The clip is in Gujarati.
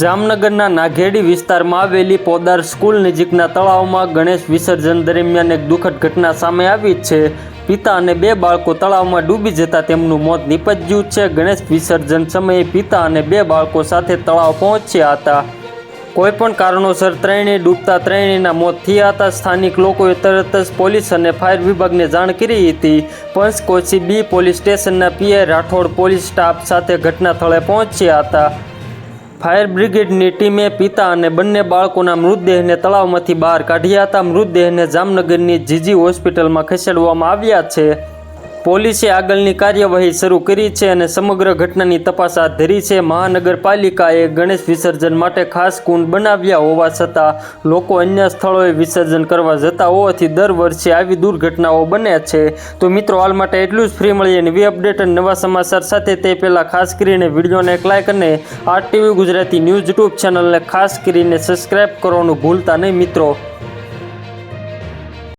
જામનગરના નાઘેડી વિસ્તારમાં આવેલી પોદાર સ્કૂલ નજીકના તળાવમાં ગણેશ વિસર્જન દરમિયાન એક દુઃખદ ઘટના સામે આવી છે. પિતા અને બે બાળકો તળાવમાં ડૂબી જતા તેમનું મોત નિપજ્યું છે. ગણેશ વિસર્જન સમયે પિતા અને બે બાળકો સાથે તળાવ પહોંચ્યા હતા. કોઈપણ કારણોસર ત્રણેય ડૂબતા ત્રણેયના મોત થયા હતા. સ્થાનિક લોકોએ તરત જ પોલીસ અને ફાયર વિભાગને જાણ કરી હતી. પંચકોશી બી પોલીસ સ્ટેશનના પીઆઈ રાઠોડ પોલીસ સ્ટાફ સાથે ઘટના સ્થળે પહોંચ્યા હતા. ફાયર બ્રિગેડની ટીમે પિતા અને બંને બાળકોના મૃતદેહને તળાવમાંથી બહાર કાઢ્યા હતા. મૃતદેહને જામનગરની જીજી હોસ્પિટલમાં ખસેડવામાં આવ્યા છે. પોલીસે આગળની કાર્યવાહી શરૂ કરી છે અને સમગ્ર ઘટનાની તપાસ હાથ ધરી છે. મહાનગરપાલિકાએ ગણેશ વિસર્જન માટે ખાસ કુંડ બનાવ્યા હોવા છતાં લોકો અન્ય સ્થળોએ વિસર્જન કરવા જતા હોવાથી દર વર્ષે આવી દુર્ઘટનાઓ બને છે. તો મિત્રો, હાલ માટે એટલું જ. ફ્રી મળીએ નવી અપડેટ અને નવા સમાચાર સાથે તે પહેલાં ખાસ કરીને વિડીયોને એક લાઇક અને R TV Gujarati news YouTube ચેનલને ખાસ કરીને સબસ્ક્રાઇબ કરવાનું ભૂલતા નહીં મિત્રો.